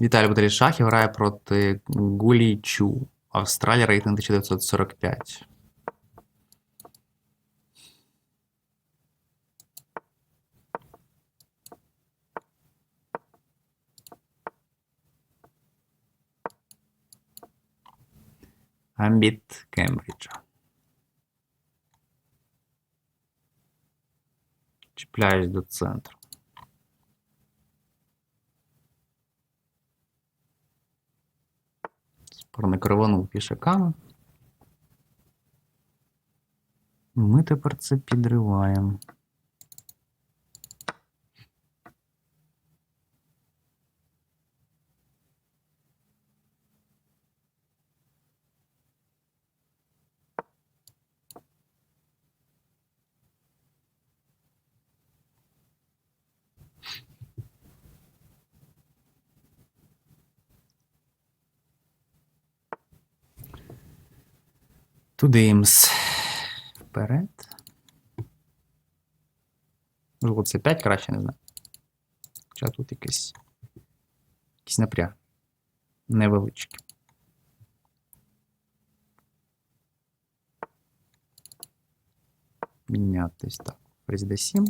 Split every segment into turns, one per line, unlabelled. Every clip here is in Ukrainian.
Віталій Баталішахів грає проти Гулі Чу. Австралія рейтинг 1945. Гамбіт Кембриджа. Чіпляюсь до центру. Спорник рванув пішаками. Ми тепер це підриваємо. Тудимс. Вперед. Можливо, це 5 краще, не знаю. Хоча тут якийсь. Якийсь напряг. Невеличкий. Мінятись так. Фріз D7.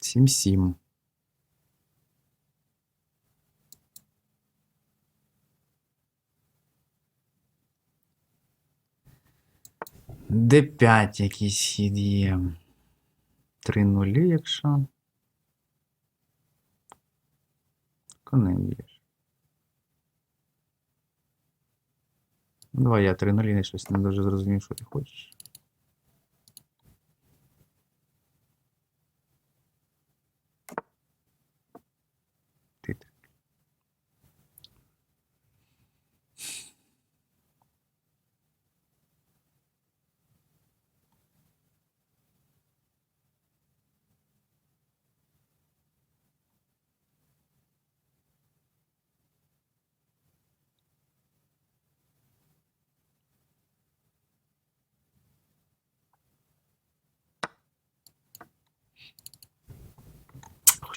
Сім-сім. Д5 якийсь хід є. Три нулі, якщо. Конем б'єш. Давай я три нулі, не щось не дуже зрозумів, що ти хочеш. Ти так.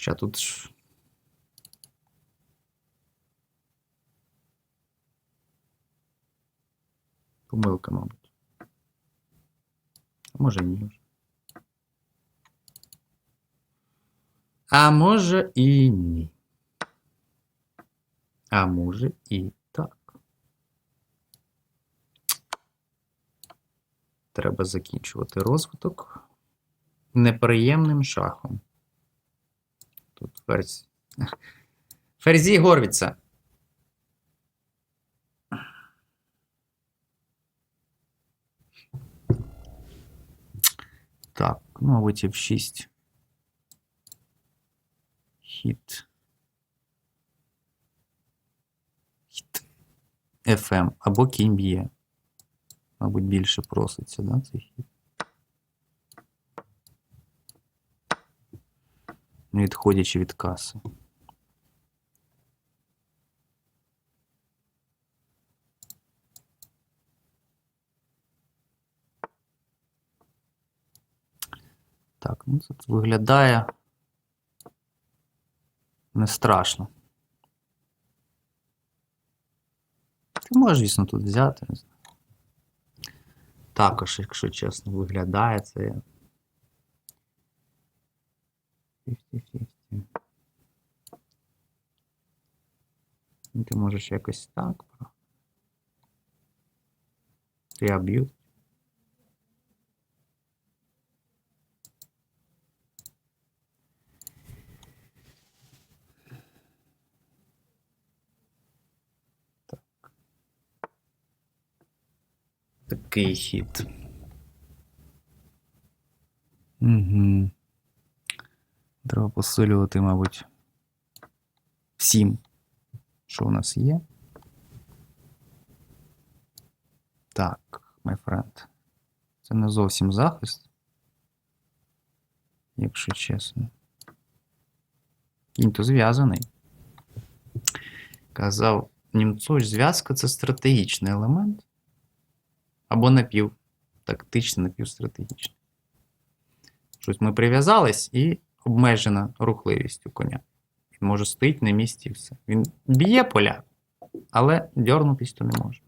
Хоча тут ж. Помилка, мабуть. А може ні. А може і ні. А може і так. Треба закінчувати розвиток неприємним шахом. Ферзь. Ферзі Горвіца. Так, ну, мабуть, F6. Хід. Хід. FM. Або кінь б'є. Мабуть, більше проситься, да, цей хід. Не відходячи від каси. Так, ну це виглядає не страшно. Ти можеш, звісно, тут взяти. Не знаю. Також, якщо чесно, виглядає це. 50-50. Ну, Ти можеш якось так. Я б'ю. Так. Такий хід. Угу. Треба посилювати, мабуть, всім, що у нас є. Так, my friend. Це не зовсім захист. Якщо чесно. Кінь то зв'язаний. Казав Німцович, зв'язка це стратегічний елемент. Або напів напівтактичне, напівстратегічне. Щось ми прив'язались і обмежена рухливість у коня. Він може стоїть на місці і все. Він б'є поля, але дьорнутись то не може.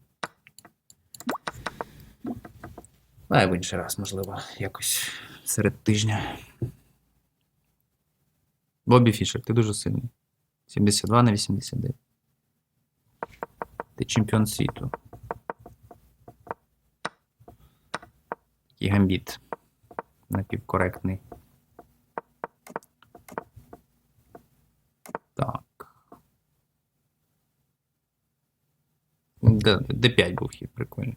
Давай в інший раз, можливо, якось серед тижня. Бобі Фішер, ти дуже сильний. 72 на 89. Ти чемпіон світу. Такий гамбіт. Напівкоректний. D5 був хід, прикольний.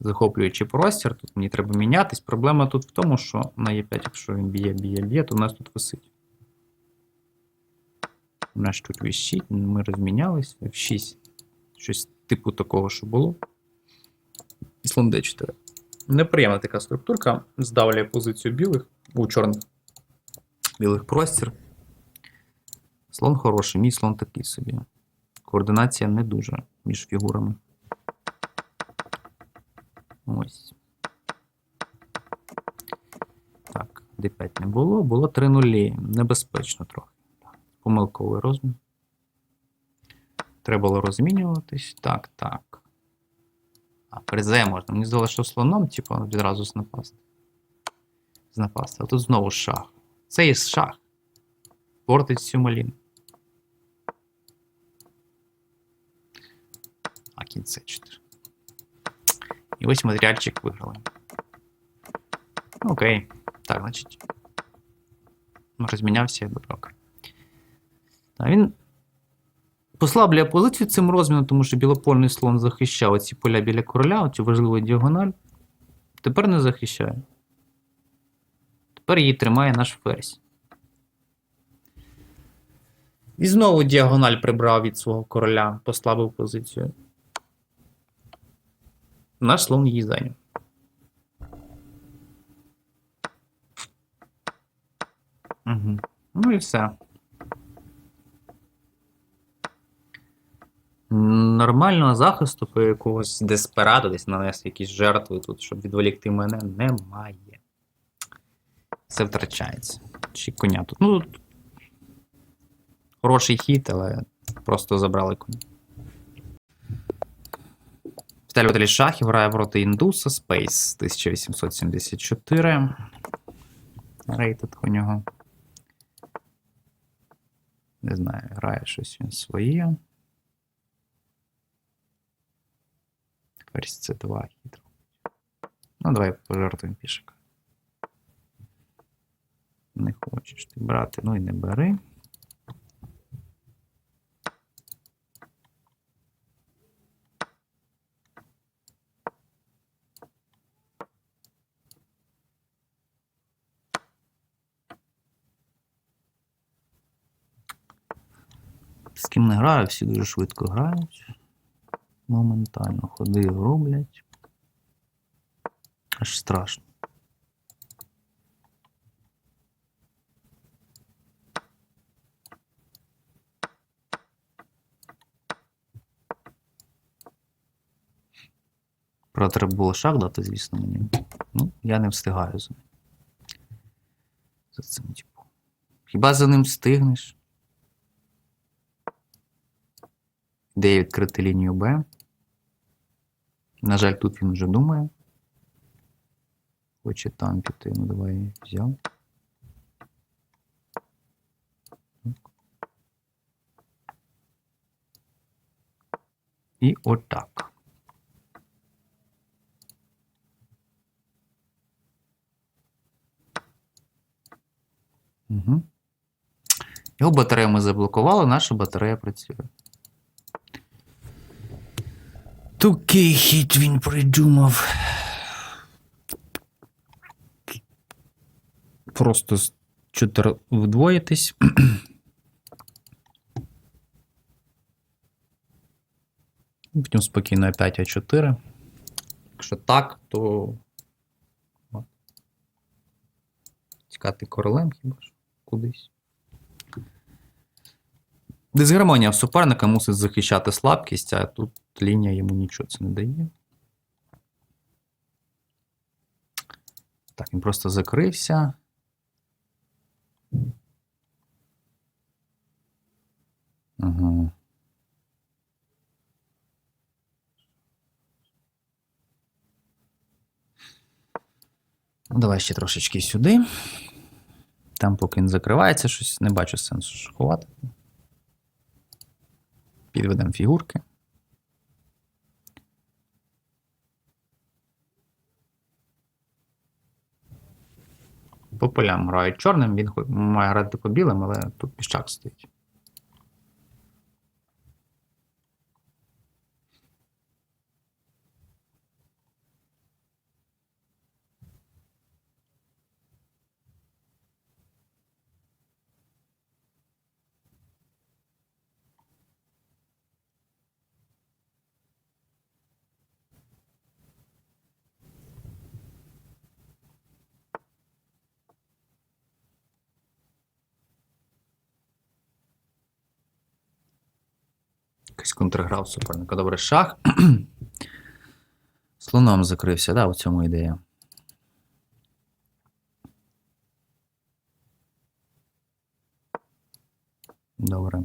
Захоплюючи простір, тут мені треба мінятись. Проблема тут в тому, що на е e 5 якщо він б'є, б'є, б'є, то у нас тут висить. У нас тут висить, ми розмінялись F6. Щось типу такого, що було. І слон D4. Неприємна така структурка. Здавлює позицію білих у чорних білих простір. Слон хороший, мій слон такий собі. Координація не дуже між фігурами. Ось. Так, D5 не було, було 3 нулі. Небезпечно трохи. Помилковий розмін. Треба було розмінюватись. Так, так. А, ферзе можна. Мені здалося, що слоном, типу, відразу напасти. Напасти. А тут знову шах. Це і шах. Портить всю маліну. А кінце 4. І ось матеріальчик виграли. Окей. Так, значить. Розмінявся я доброк. А він послаблює позицію цим розміном, тому що білопольний слон захищав оці поля біля короля, оцю важливу діагональ. Тепер не захищає. Тепер її тримає наш ферзь. І знову діагональ прибрав від свого короля, послабив позицію. Наш слон її зайняв. Угу. Ну і все. Нормального захисту по якогось деспераду, десь нанести якісь жертви тут, щоб відволікти мене, немає. Все втрачається. Чи коня тут. Ну, хороший хід, але просто забрали коня. Віталій Шахів грає проти індуса Space 1874. Рейтинг у нього. Не знаю, грає щось він своє. Ферзь це 2 хитро. Ну, давай пожертвуємо пішок. Не хочеш ти брати, ну і не бери. З ким не граю, всі дуже швидко грають. Моментально ходи роблять. Аж страшно. Правда, треба було шаг дати, звісно, мені. Ну, я не встигаю за ним. За цим, типу. Хіба за ним встигнеш? Де відкрити лінію Б. На жаль, тут він вже думає. Хоче там піти. Ну, давай взяв. І отак. Угу. Його батарею ми заблокували, наша батарея працює. Такий хід він придумав. Просто 4 вдвоїтись. Потім спокійно 5 а 4 Якщо так, то. Тікати королем хіба ж кудись. Дисгармонія суперника мусить захищати слабкість, а тут лінія йому нічого це не дає. Так, він просто закрився. Ага. Ну, давай ще трошечки сюди. Там, поки він закривається, щось не бачу сенсу шахувати. Підведемо фігурки. По полям грають чорним, він має грати по білим, але тут піщак стоїть. Якийсь контргра у суперника. Добре, шах. Слоном закрився, да, у цьому ідея. Добре.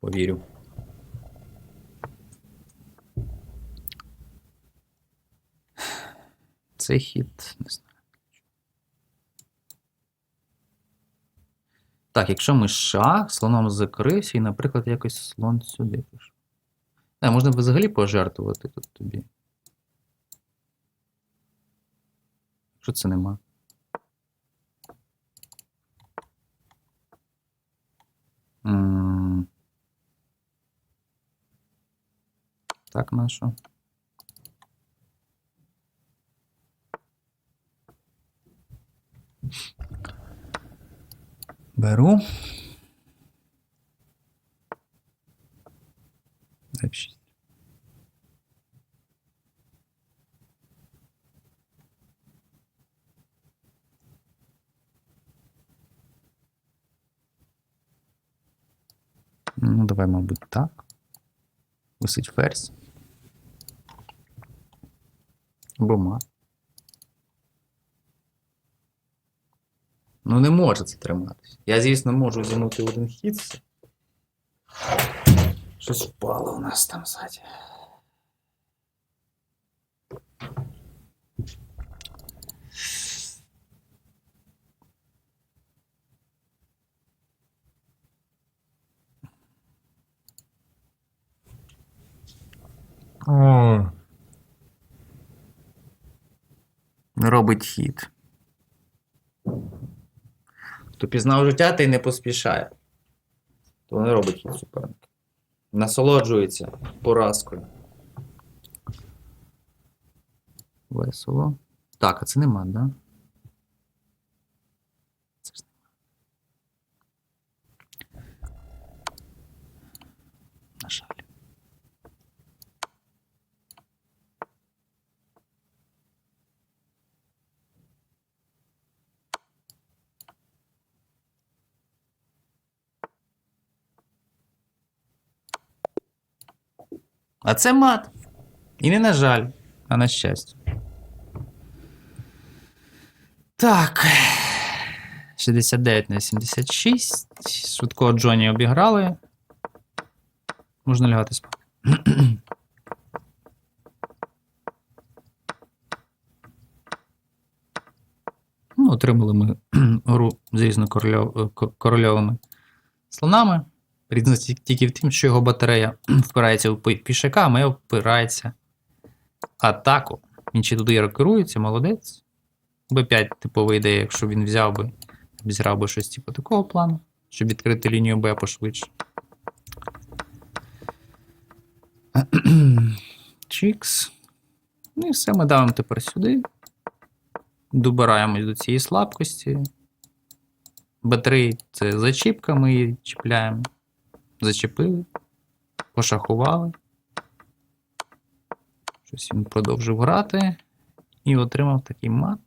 Повірю. Цей хід, не знаю. Так, якщо ми шах, слоном закрився, і, наприклад, якось слон сюди пішов. Не, можна взагалі пожертвувати тут тобі. Що це нема? Так, на що? Беру. Ну, давай, мабуть, так. Висить ферзь. Або мат. Ну, не може це триматись. Я, звісно, можу зігнути один хід. Щось впало у нас там ззаді. О. Робить хід. Хто пізнав життя, той не поспішає. То не робить хід суперник. Насолоджується поразкою. Весело. Так, а це нема, да? А це мат. І не на жаль, а на щастя. Так. 69 на 76. Швидкого Джоні обіграли. Можна лягати спати. Ну, отримали ми гру з різнокорольовими слонами. Різниця тільки в тім, що його батарея впирається в пі- пішака, а моя впирається атаку. Він ще туди керується, молодець. Б5 типова ідея, якщо він взяв би, зіграв би щось типу такого плану, щоб відкрити лінію Б пошвидше. Чікс. Ну і все, ми давимо тепер сюди. Добираємось до цієї слабкості. Б3 це зачіпка, ми її чіпляємо. Зачепили, пошахували. Щось він продовжив грати і отримав такий мат.